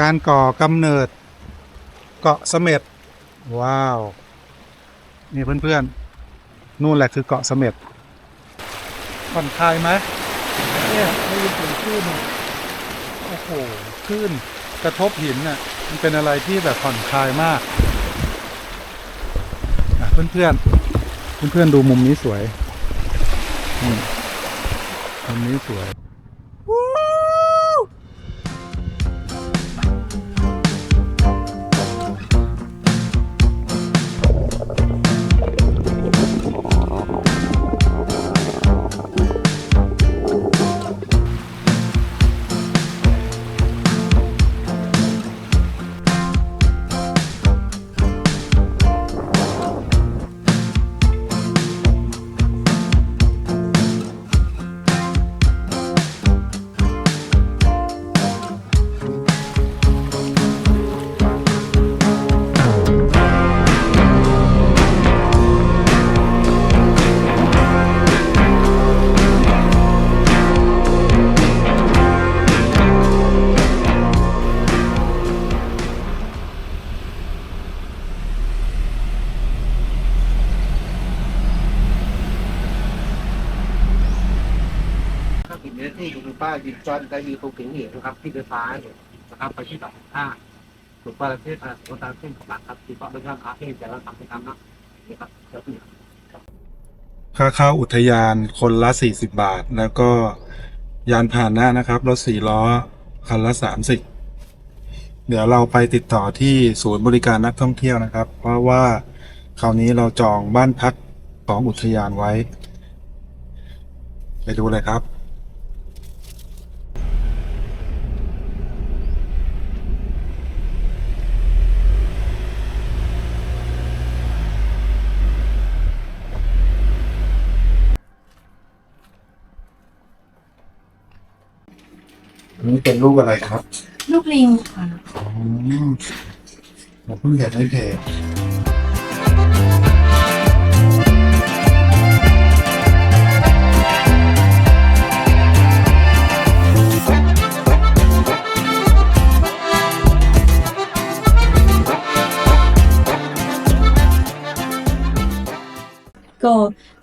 การก่อกำเนิดเกาะเสม็ดว้าว นี่เพื่อนๆ นู่นแหละคือเกาะเสม็ดผ่อนคลายไหมเนี่ยได้ยินเสียงคลื่นโอ้โหคลื่นกระทบหินน่ะมันเป็นอะไรที่แบบผ่อนคลายมากอะเพื่อนๆเพื่อนๆดูมุมนี้สวยมุมนี้สวย ป้ายิงจอนได้มีตรงถึงเหตุนะครับที่เดินซ้ายนะครับไปที่ต่อห้าถูกป้าประเทศอ่าตัวตามเส้นของหลักครับที่ต่อเรื่องคาเฟ่แต่ละทำไปตามนะนี่ครับเดี๋ยวพี่ค่าเข้าอุทยานคนละ 40 บาท แล้วก็ยานผ่านหน้านะครับรถสี่ล้อคันละ 30 เดี๋ยวเราไปติดต่อที่ศูนย์บริการนักท่องเที่ยวนะครับ เพราะว่าคราวนี้เราจองบ้านพักของอุทยานไว้ ไปดูเลยครับ นี่เป็นรูปอะไรครับ ลูกลิงค่ะ อ๋อผมเพิ่งเห็นในเพจ ก็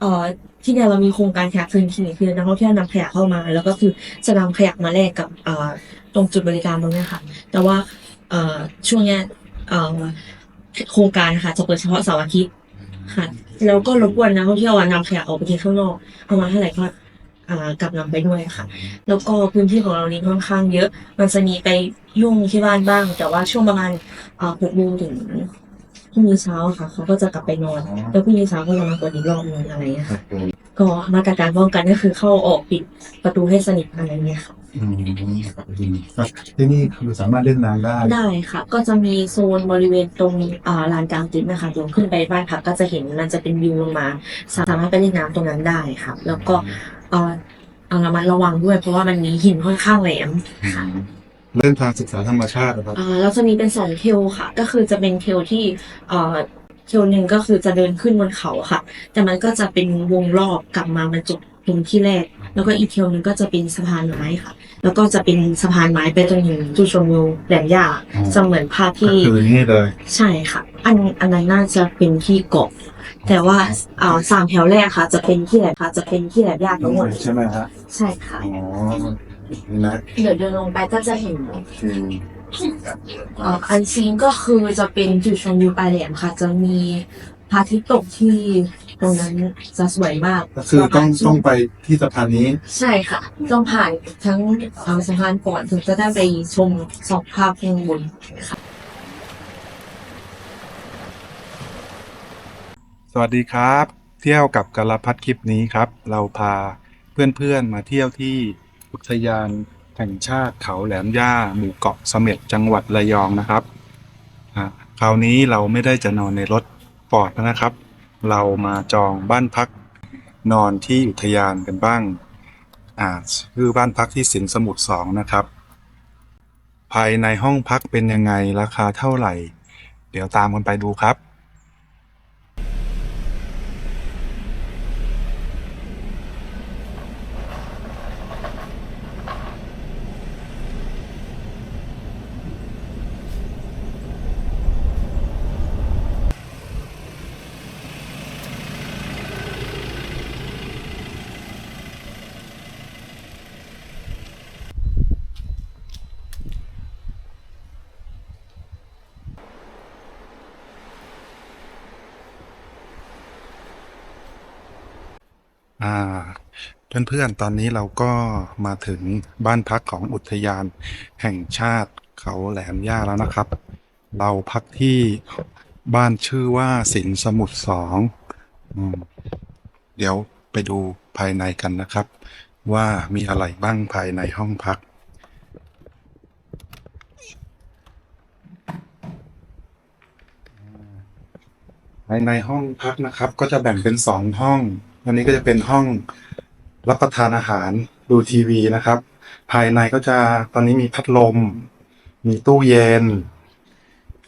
เอ่อที่เนี่ยเรามีโครงการขยะคืนที่คือนักท่องเที่ยวนำขยะเข้ามา แล้วก็คือจะนำขยะมาแลกกับเอ่อตรงจุดบริการตรงเนี้ยค่ะ แต่ว่าเอ่อช่วงเนี้ยเอ่อโครงการค่ะจะเปิดเฉพาะเสาร์อาทิตย์ค่ะแล้วก็รบกวนนักท่องเที่ยวอะนำขยะออกไปทิ้งข้างนอกเอามาเท่าไหร่ก็อ่ากลับนำไปด้วยค่ะ แล้วก็พื้นที่ของเรานี่ค่อนข้างเยอะ มันจะมีไปยุ่งที่บ้านบ้าง แต่ว่าช่วงประมาณเอ่อหกโมงถึง พรุ่งนี้เช้าค่ะ เขาก็จะกลับไปนอน แล้วพรุ่งนี้เช้าก็จะมาเปิดอีกรอบนึงอะไรอย่างเงี้ยค่ะ ก็มาตรการป้องกันก็คือเข้าออกปิดประตูให้สนิทอะไรเงี้ยค่ะ อืมครับที่นี่คือสามารถเล่นน้ำได้ ได้ค่ะ ก็จะมีโซนบริเวณตรงอ่าลานกลางเต็นท์นะคะตรงขึ้นไปบ้านพักก็จะเห็นมันจะเป็นวิวลงมา สามารถไปเล่นน้ำตรงนั้นได้ค่ะ แล้วก็เอ่อเอาระมัดระวังด้วย เพราะว่ามันมีหินค่อนข้างแหลมค่ะ เล่นทางศึกษาธรรมชาตินะครับ อ่าเราจะมีเป็นสองเทลค่ะ ก็คือจะเป็นเทลที่เอ่อเทลหนึ่งก็คือจะเดินขึ้นบนเขาค่ะ แต่มันก็จะเป็นวงรอบกลับมาบรรจบตรงที่แรก แล้วก็อีกเทลหนึงก็จะเป็นสะพานไม้ค่ะ แล้วก็จะเป็นสะพานไม้ไปจนถึงจุดชมวิวแหลมย่าอ๋อ จะเหมือนภาพก็ที่ คือนี่เลย ใช่ค่ะ อันอันนั้นน่าจะเป็นที่เกาะ แต่ว่าอ่าสามแถวแรกค่ะ จะเป็นที่ไหนคะจะเป็นที่แหลมย่าทั้งหมด ใช่ไหมฮะ ใช่ค่ะ อ๋อ นี่นะเดี๋ยวเดินลงไปก็จะเห็นคือเอ่ออันซีนก็คือจะเป็นจุดชมวิวปลายแหลมค่ะ จะมีพระอาทิตย์ตกที่ตรงนั้นจะสวยมาก ก็คือต้องต้องไปที่สะพานนี้ ใช่ค่ะ ต้องผ่านทั้งเอ่อสะพานก่อนถึงจะได้ไปชมสองภาพข้างบนค่ะสวัสดีครับ เที่ยวกับกาลพัดคลิปนี้ครับ เราพาเพื่อนๆมาเที่ยวที่ อุทยานแห่งชาติเขาแหลมย่าหมู่เกาะเสม็ดจังหวัดระยองนะครับคราวนี้เราไม่ได้จะนอนในรถฟอร์ดนะครับ เรามาจองบ้านพักนอนที่อุทยานกันบ้างอ่าชื่อบ้านพักที่สินสมุทรสองนะครับ ภายในห้องพักเป็นยังไงราคาเท่าไหร่ เดี๋ยวตามกันไปดูครับ อ่า เพื่อนๆ ตอนนี้เราก็มาถึงบ้านพักของอุทยานแห่งชาติเขาแหลมย่าแล้วนะครับ เราพักที่บ้านชื่อว่าสินสมุทรสองอเดี๋ยวไปดูภายในกันนะครับ ว่ามีอะไรบ้างภายในห้องพัก ภายในห้องพักนะครับ ก็จะแบ่งเป็นสองห้อง อันนี้ก็จะเป็นห้อง รับประทานอาหารดูทีวีนะครับ ภายในก็จะตอนนี้มีพัดลม มีตู้เย็น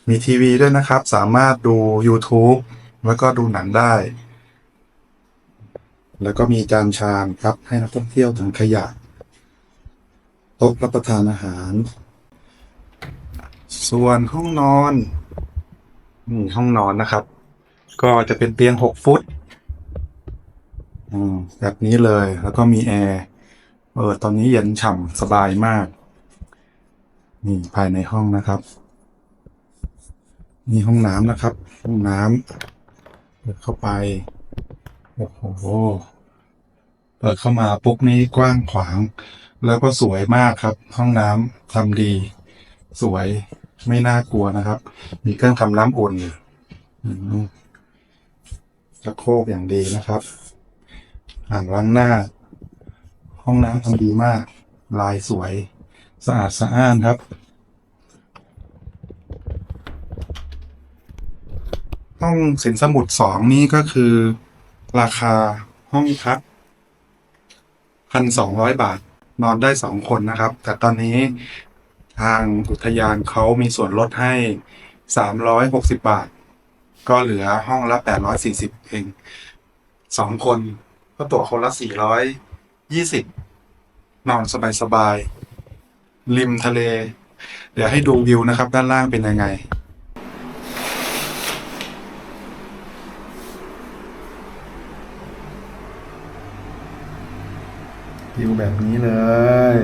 มีทีวีด้วยนะครับ สามารถดู YouTube แล้วก็ดูหนังได้ แล้วก็มีจานชามครับ ให้นักท่องเที่ยวถังขยะโต๊ะรับประทานอาหาร ส่วนห้องนอนนี่ห้องนอนนะครับ ก็จะเป็นเตียงหกฟุต แบบนี้เลย แล้วก็มีแอร์ เออ ตอนนี้เย็นฉ่ำสบายมาก นี่ภายในห้องนะครับ นี่ห้องน้ำนะครับ ห้องน้ำเปิดเข้าไป โอ้โห เปิดเข้ามาปุ๊บนี่กว้างขวาง แล้วก็สวยมากครับ ห้องน้ำทำดี สวย ไม่น่ากลัวนะครับ มีเครื่องทำน้ำอุ่นอืมชักโครกอย่างดีนะครับ อ่างล้างหน้า ห้องน้ำทำดีมาก ลายสวย สะอาดสะอ้านครับ ห้องสินสมุดสองนี่ก็คือ ราคาห้องพักพันสองร้อยบาท นอนได้สองคนนะครับ แต่ตอนนี้ทางอุทยานเขามีส่วนลดให้สามร้อยหกสิบบาท ก็เหลือห้องละแปดร้อยสี่สิบเองสองคน ก็ตั๋วคนละสี่ร้อยยี่สิบนอนสบายสบายๆริมทะเล เดี๋ยวให้ดูวิวนะครับ ด้านล่างเป็นยังไง วิวแบบนี้เลย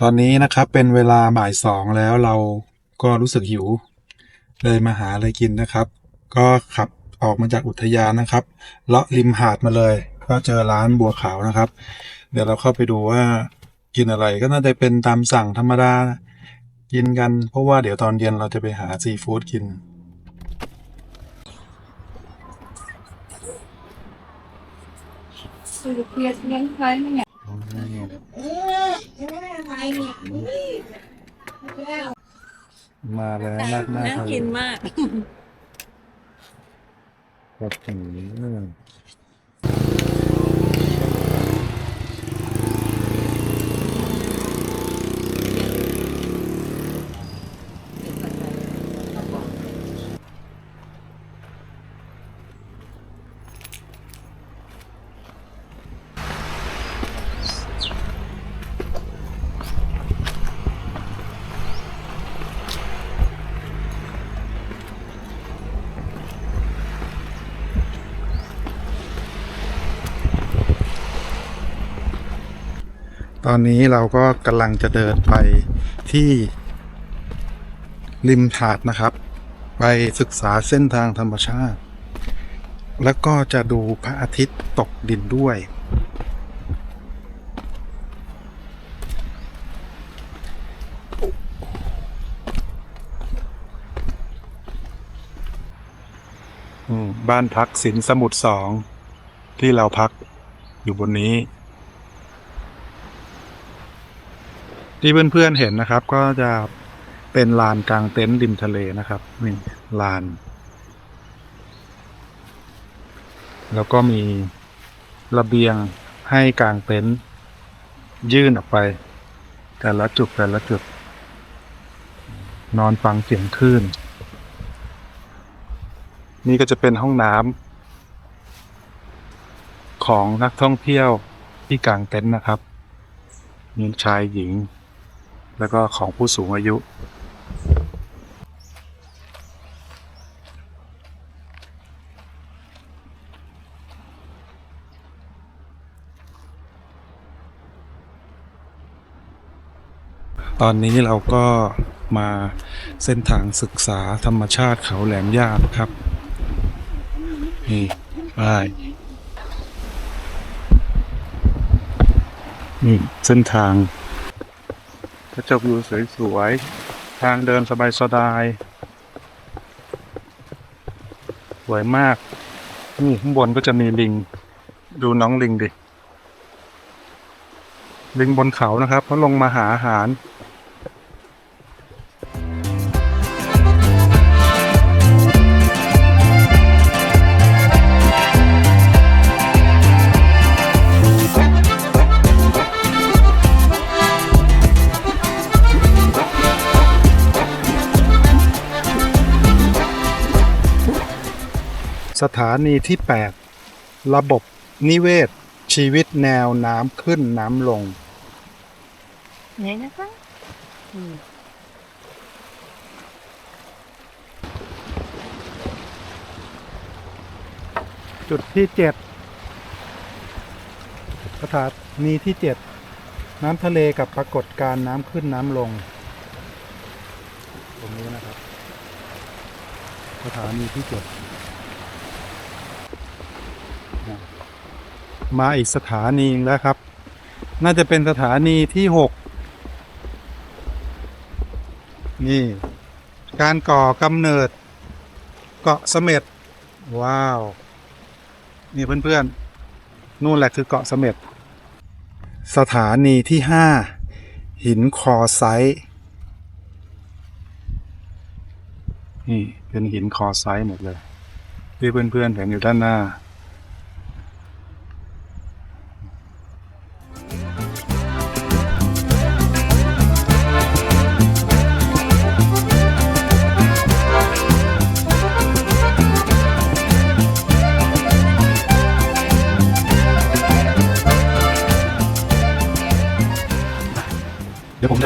ตอนนี้นะครับเป็นเวลาบ่ายสองแล้วเราก็รู้สึกหิว เลยมาหาอะไรกินนะครับ ก็ขับออกมาจากอุทยานนะครับ เลาะริมหาดมาเลย ก็เจอร้านบัวขาวนะครับ เดี๋ยวเราเข้าไปดูว่ากินอะไรก็น่าจะเป็นตามสั่งธรรมดากินกัน เพราะว่าเดี๋ยวตอนเย็นเราจะไปหาซีฟู้ดกินสูต มาแล้วราดหน้าน่าทะเลกินมากแบบนี้ ตอนนี้เราก็กำลังจะเดินไปที่ริมหาดนะครับ ไปศึกษาเส้นทางธรรมชาติ แล้วก็จะดูพระอาทิตย์ตกดินด้วย บ้านพักสินสมุทรสอง ที่เราพักอยู่บนนี้ ที่เพื่อนๆเห็นนะครับ ก็จะเป็นลานกลางเต็นท์ริมทะเลนะครับนี่ลาน แล้วก็มีระเบียงให้กลางเต็นท์ยื่นออกไป แต่ละจุดแต่ละจุด นอนฟังเสียงคลื่น นี่ก็จะเป็นห้องน้ำของนักท่องเที่ยวที่กลางเต็นท์นะครับมีชายหญิง แล้วก็ของผู้สูงอายุ ตอนนี้เราก็มาเส้นทางศึกษาธรรมชาติเขาแหลมย่านะครับ นี่ป้ายนี่เส้นทาง กระจกวิวสวยๆ ทางเดินสบายสบายๆ สวยมาก นี่ข้างบนก็จะมีลิง ดูน้องลิงดิ ลิงบนเขานะครับเขาลงมาหาอาหาร สถานีที่ 8 ระบบนิเวศ ชีวิตแนวน้ำขึ้นน้ำลง ไหนนะคะจุดที่เจ็ดสถานีที่เจ็ดน้ำทะเลกับปรากฏการณ์น้ำขึ้นน้ำลง ตรงนี้นะครับ สถานีที่เจ็ดนะ มาอีกสถานีแล้วครับ น่าจะเป็นสถานีที่หกนี่ การก่อกำเนิด เกาะเสม็ดว้าว นี่เพื่อนๆ นู่นแหละคือเกาะเสม็ดสถานีที่ห้าหินคอไซต์นี่เป็นหินคอไซต์หมดเลยที่เพื่อนๆเห็นอยู่ด้านหน้า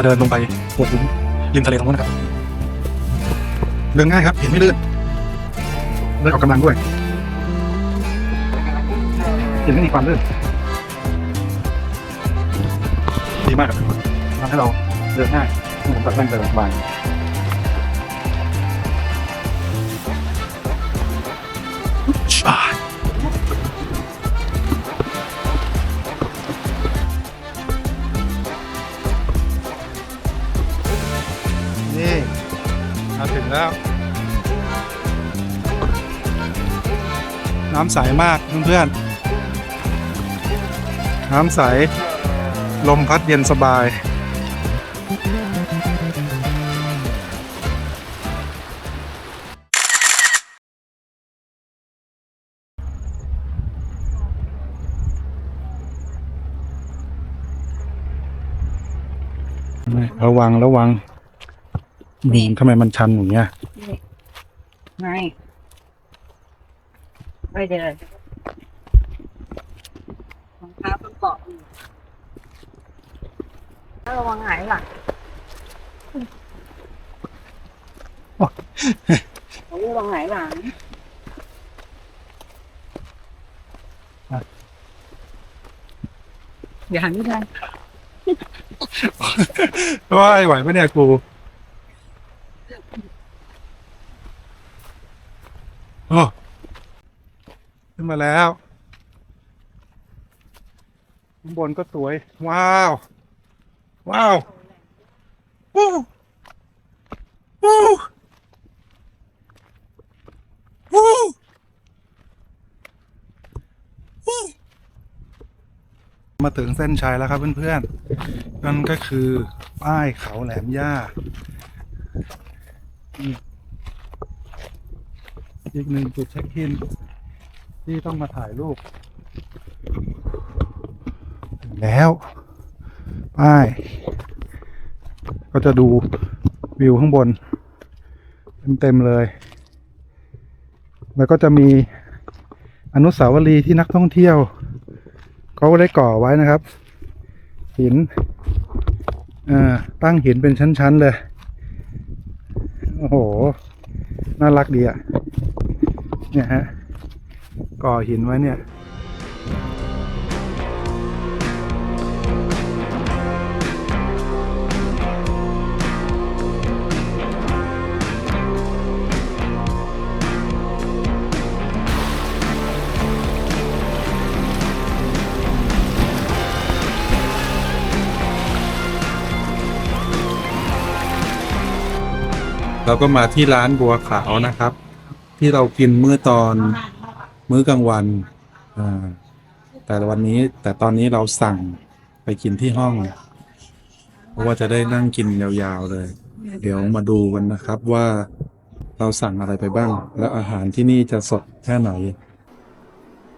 จะเดินลงไปปวดหลุมริมทะเลตรงนั้นนะครับ เดินง่ายครับ เห็นไม่ลื่นเดินออกกำลังด้วย เห็นไม่มีความลื่นดีมากครับทำให้เราเดินง่ายผมตัดแรงเดินสบาย แล้ว น้ำใสมากเพื่อนๆ น้ำใส ลมพัดเย็นสบาย ระวังระวัง อืมทำไมมันชันอย่างเงี้ยไม่ไม่เดินรองเท้าต้องเกาะอยู่ถ้าระวังหายหลังเขาระวังหายหลังอย่าหันไม่ได้ว้ายไหวปะเนี่ยกู โอ้ขึ้นมาแล้วข้างบนก็สวย ว้าว ว้าววู้วู้วู้วู้มาถึงเส้นชัยแล้วครับเพื่อนๆนั่นก็คือ ป้ายเขาแหลมย่าอืม อีกหนึ่งจุดเช็คอิน ที่ต้องมาถ่ายรูปแล้วป้ายก็จะดูวิวข้างบน เต็มๆเลย แล้วก็จะมีอนุสาวรีย์ที่นักท่องเที่ยวเขาได้ก่อไว้นะครับ หินตั้งหินเป็นชั้น ๆ เลย โอ้โห น่ารักดีอะ่ะ เนี่ยฮะก่อหินไว้เนี่ยเราก็มาที่ร้านบัวขาวนะครับ ที่เรากินเมื่อตอนมื้อกลางวันอ่าแต่วันนี้แต่ตอนนี้เราสั่งไปกินที่ห้อง เพราะว่าจะได้นั่งกินยาวๆเลย เดี๋ยวมาดูกันนะครับว่าเราสั่งอะไรไปบ้าง และอาหารที่นี่จะสดแค่ไหน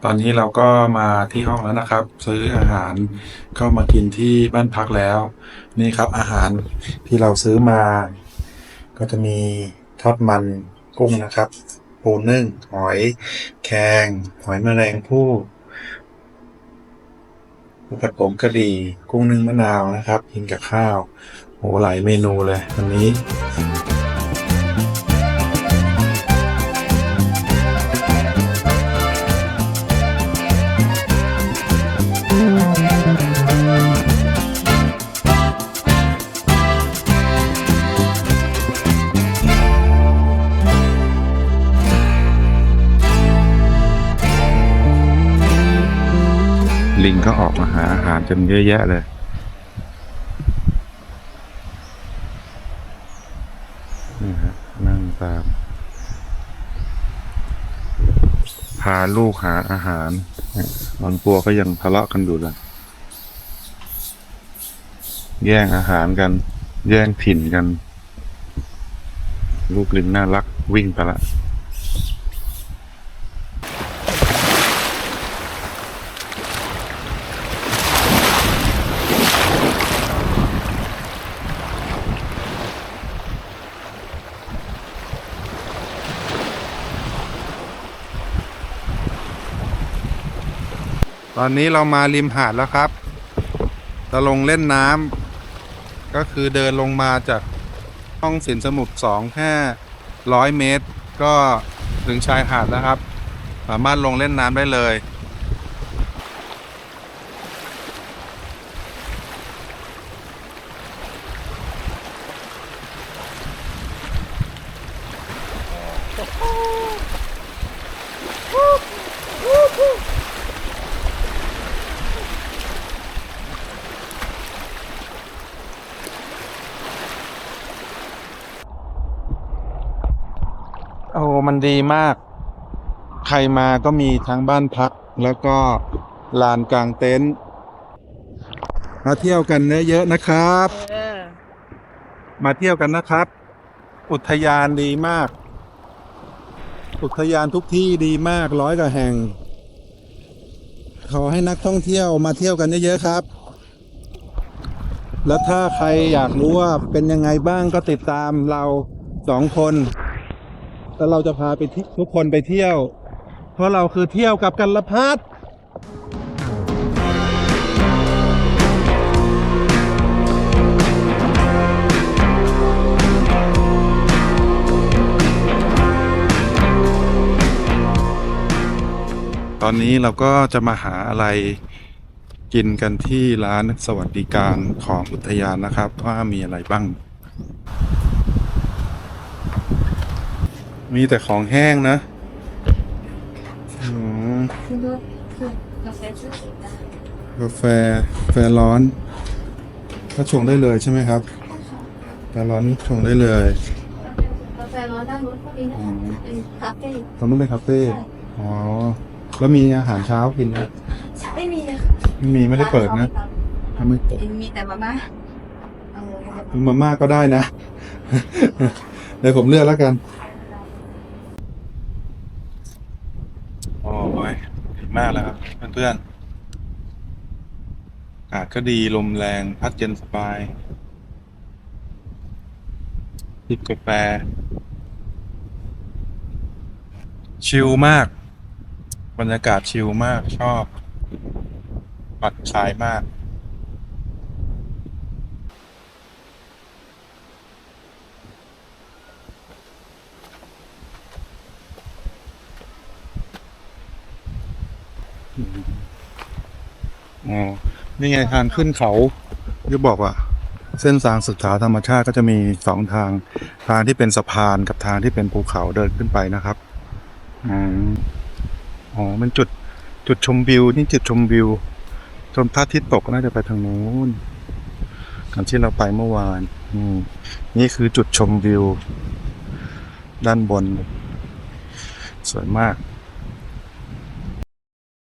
ตอนนี้เราก็มาที่ห้องแล้วนะครับ ซื้ออาหารเข้ามากินที่บ้านพักแล้ว นี่ครับอาหารที่เราซื้อมา ก็จะมีทอดมันกุ้งนะครับ ปูนึ่ง หอย แครงหอยแมลงภู่ปูผัดผงกะหรี่กุ้งนึ่งมะนาวนะครับ กินกับข้าวโหหลายเมนูเลยวันนี้ ก็ออกมาหาอาหารจนเยอะแยะเลย นี่ฮะนั่งตาม พาลูกหาอาหารบางตัวก็ยังทะเลาะกันอยู่เลยแย่งอาหารกัน แย่งถิ่นกัน ลูกลิงน่ารักวิ่งไปละ อนนี้เรามาริมหาดแล้วครับ จะลงเล่นน้ำก็คือเดินลงมาจากห้องสินสมุทรสองแค่ร้อยเมตร ก็ถึงชายหาดแล้วครับ สามารถลงเล่นน้ำได้เลย โอ้มันดีมาก ใครมาก็มีทั้งบ้านพัก แล้วก็ลานกลางเต็นท์มาเที่ยวกันเยอะๆนะครับ เออมาเที่ยวกันนะครับ อุทยานดีมาก อุทยานทุกที่ดีมากร้อยกว่าแห่ง ขอให้นักท่องเที่ยวมาเที่ยวกันเยอะๆครับ แล้วถ้าใครอยากรู้ว่าเป็นยังไงบ้างก็ติดตามเราสองคน แล้วเราจะพาไปที่ทุกคนไปเที่ยว เพราะเราคือเที่ยวกับกันละพัดตอนนี้เราก็จะมาหาอะไรกินกันที่ร้านสวัสดิการของอุทยานนะครับ ว่ามีอะไรบ้าง มีแต่ของแห้งนะอืมกาแฟกาแฟร้อนก็ชงได้เลยใช่ไหมครับกาแฟร้อนชงได้เลยกาแฟร้อนด้านนู้นพวกนี้นะอืมเป็นคาเฟ่ตรงนู้นเป็นคาเฟ่อ๋อแล้วมีอาหารเช้ากินไหมไม่มีเลยไม่มีไม่ได้เปิดนะไม่เปิด มีแต่มาม่าเออมาม่าก็ได้นะ เดี๋ยวผมเลือกแล้วกันโอ้ยดีมากแล้วครับเพื่อนๆอา ก็ดีลมแรง พัดเย็นสบายจิบกาแฟ ชิลมาก บรรยากาศชิลมากชอบผ่อนคลายมากอ๋อ นี่ไงทางขึ้นเขาจะบอกว่า เส้นทางศึกษาธรรมชาติก็จะมีสองทางทางที่เป็นสะพานกับทางที่เป็นภูเขาเดินขึ้นไปนะครับอ๋อเป็นจุดจุดชมวิวนี่จุดชมวิวชมพระอาทิตย์ตกน่าจะไปทางนู้นกันที่เราไปเมื่อวานนี่คือจุดชมวิว ด้านบน สวยมาก